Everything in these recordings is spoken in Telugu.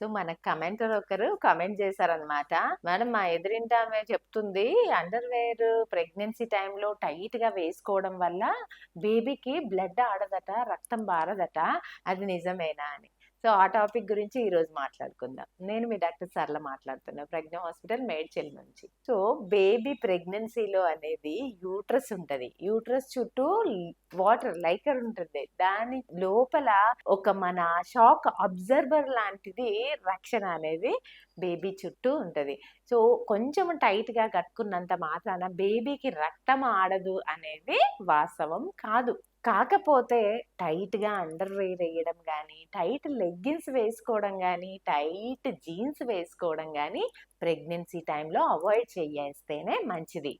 సో మన కమెంటర్ ఒకరు కమెంట్ చేశారనమాట మేడం మా ఎదురింటి ఆమె చెప్తుంది అండర్ వేర్ ప్రెగ్నెన్సీ టైంలో టైట్గా వేసుకోవడం వల్ల బేబీకి బ్లడ్ ఆడదట రక్తం బారదట. అది నిజమేనా? అని. సో ఆ టాపిక్ గురించి ఈరోజు మాట్లాడుకుందాం. నేను మీ డాక్టర్ సర్ల మాట్లాడుతున్నా ప్రజ్ఞ హాస్పిటల్ మేడ్చెల్ నుంచి. సో బేబీ ప్రెగ్నెన్సీలో అనేది యూట్రస్ ఉంటుంది. యూట్రస్ చుట్టూ వాటర్ లైకర్ ఉంటుంది. దాని లోపల ఒక మన షాక్ అబ్జర్వర్ లాంటిది రక్షణ అనేది బేబీ చుట్టూ ఉంటుంది. సో కొంచెం టైట్గా కట్టుకున్నంత మాత్రాన బేబీకి రక్తం ఆడదు అనేది వాస్తవం కాదు. కాకపోతే టైట్గా అండర్ వేర్ వేయడం కానీ టైట్ లెగ్గిన్స్ వేసుకోవడం కానీ టైట్ జీన్స్ వేసుకోవడం కానీ ప్రెగ్నెన్సీ టైంలో అవాయిడ్ చేయేస్తేనే మంచిది.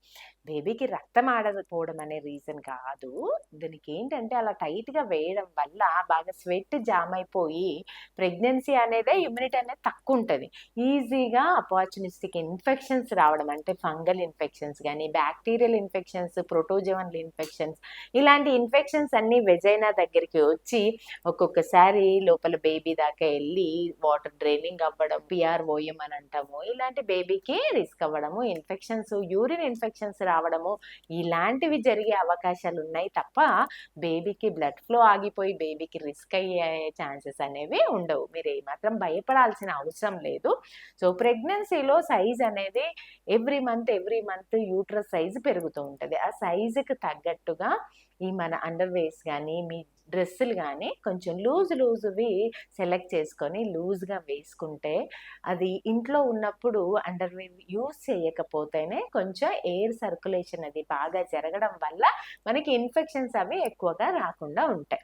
బేబీకి రక్తం ఆడకపోవడం అనే రీజన్ కాదు. దీనికి ఏంటంటే అలా టైట్గా వేయడం వల్ల బాగా స్వెట్ జామ్ అయిపోయి ప్రెగ్నెన్సీ అనేదే ఇమ్యూనిటీ అనేది తక్కువ ఉంటుంది ఈజీగా అపార్చునిస్టిక్ ఇన్ఫెక్షన్స్ రావడం అంటే ఫంగల్ ఇన్ఫెక్షన్స్ కానీ బ్యాక్టీరియల్ ఇన్ఫెక్షన్స్ ప్రోటోజోవన్ల ఇన్ఫెక్షన్స్ ఇలాంటి ఇన్ఫెక్షన్స్ అన్ని వెజైనా దగ్గరికి వచ్చి ఒక్కొక్కసారి లోపల బేబీ దాకా వెళ్ళి వాటర్ డ్రైనింగ్ అవ్వడం పిఆర్ ఓఎం అని అంటాము. ఇలాంటి బేబీకి రిస్క్ అవ్వడము ఇన్ఫెక్షన్స్ యూరిన్ ఇన్ఫెక్షన్స్ రావడం రావడము. ఇలాంటివి జరిగే అవకాశాలు ఉన్నాయి తప్ప బేబీకి బ్లడ్ ఫ్లో ఆగిపోయి బేబీకి రిస్క్ అయ్యే ఛాన్సెస్ అనేవి ఉండవు. మీరు ఏమాత్రం భయపడాల్సిన అవసరం లేదు. సో ప్రెగ్నెన్సీలో సైజ్ అనేది every month every month uterus size పెరుగుతూ ఉంటుంది. ఆ సైజుకి తగ్గట్టుగా ఈ మన అండర్ వేస్ కానీ మీ డ్రెస్సులు కానీ కొంచెం లూజ్ లూజ్వి సెలెక్ట్ చేసుకొని లూజ్గా వేసుకుంటే అది ఇంట్లో ఉన్నప్పుడు అండర్వేర్ యూజ్ చేయకపోతేనే కొంచెం ఎయిర్ సర్క్యులేషన్ అది బాగా జరగడం వల్ల మనకి ఇన్ఫెక్షన్స్ అవి ఎక్కువగా రాకుండా ఉంటాయి.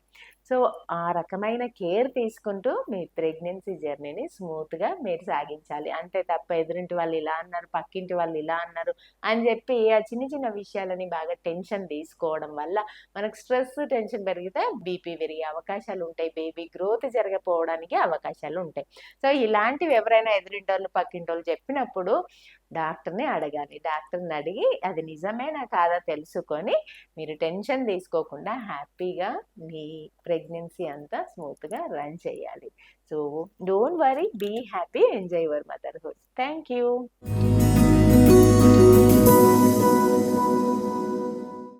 సో ఆ రకమైన కేర్ తీసుకుంటూ మీ ప్రెగ్నెన్సీ జర్నీని స్మూత్గా మీరు సాగించాలి. అంతే తప్ప ఎదురింటి వాళ్ళు ఇలా అన్నారు పక్కింటి వాళ్ళు ఇలా అన్నారు అని చెప్పి ఆ చిన్న చిన్న విషయాలని బాగా టెన్షన్ తీసుకోవడం వల్ల మనకు స్ట్రెస్ టెన్షన్ పెరిగితే బీపీ పెరిగే అవకాశాలు ఉంటాయి. బేబీ గ్రోత్ జరగపోవడానికి అవకాశాలు ఉంటాయి. సో ఇలాంటివి ఎవరైనా ఎదురింటోళ్ళు పక్కింటోళ్ళు చెప్పినప్పుడు డాక్టర్ని అడగాలి. డాక్టర్ని అడిగి అది నిజమేనా కాదా తెలుసుకొని మీరు టెన్షన్ తీసుకోకుండా హ్యాపీగా మీ ప్రెగ్నెన్సీ అంతా స్మూత్గా రన్ చేయాలి. So don't worry be happy enjoy your motherhood thank you